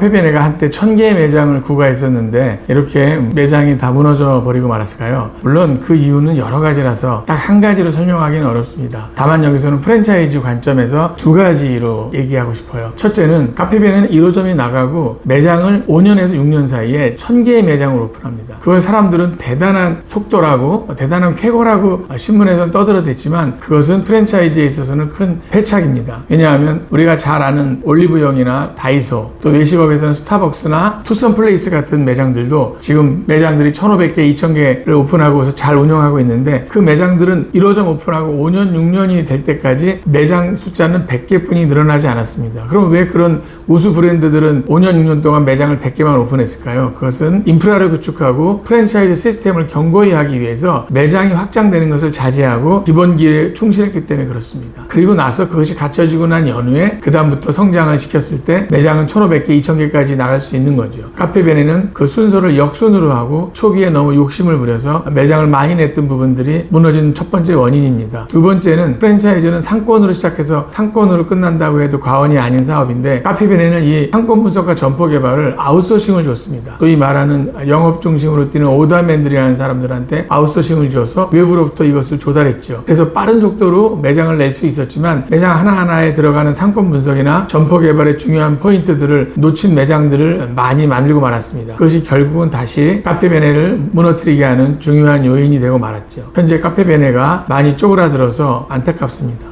카페베네가 한때 천 개의 매장을 구가했었는데 이렇게 매장이 다 무너져 버리고 말았을까요? 물론 그 이유는 여러 가지라서 딱 한 가지로 설명하기는 어렵습니다. 다만 여기서는 프랜차이즈 관점에서 두 가지로 얘기하고 싶어요. 첫째는 카페베네는 1호점이 나가고 매장을 5년에서 6년 사이에 천 개의 매장을 오픈합니다. 그걸 사람들은 대단한 속도라고 대단한 쾌거라고 신문에서는 떠들어댔지만 그것은 프랜차이즈에 있어서는 큰 패착입니다. 왜냐하면 우리가 잘 아는 올리브영이나 다이소 또 외식 업에서는 스타벅스나 투썸 플레이스 같은 매장들도 지금 매장들이 1,500개, 2,000개를 오픈하고서 잘 운영하고 있는데 그 매장들은 1호점 오픈하고 5년, 6년이 될 때까지 매장 숫자는 100개뿐이 늘어나지 않았습니다. 그럼 왜 그런 우수 브랜드들은 5년, 6년 동안 매장을 100개만 오픈했을까요? 그것은 인프라를 구축하고 프랜차이즈 시스템을 견고히 하기 위해서 매장이 확장되는 것을 자제하고 기본기에 충실했기 때문에 그렇습니다. 그리고 나서 그것이 갖춰지고 난 연후에 그다음부터 성장을 시켰을 때 매장은 1,500개, 2,000개 까지 나갈 수 있는 거죠. 카페베네는 그 순서를 역순으로 하고 초기에 너무 욕심을 부려서 매장을 많이 냈던 부분들이 무너진 첫 번째 원인입니다. 두 번째는 프랜차이즈는 상권으로 시작해서 상권으로 끝난다고 해도 과언이 아닌 사업인데 카페베네는 이 상권 분석과 점포 개발을 아웃소싱을 줬습니다. 소위 말하는 영업 중심으로 뛰는 오더맨들이라는 사람들한테 아웃소싱을 줘서 외부로부터 이것을 조달했죠. 그래서 빠른 속도로 매장을 낼 수 있었지만 매장 하나하나에 들어가는 상권 분석이나 점포 개발의 중요한 포인트들을 놓친 매장들을 많이 만들고 말았습니다. 그것이 결국은 다시 카페베네를 무너뜨리게 하는 중요한 요인이 되고 말았죠. 현재 카페베네가 많이 쪼그라들어서 안타깝습니다.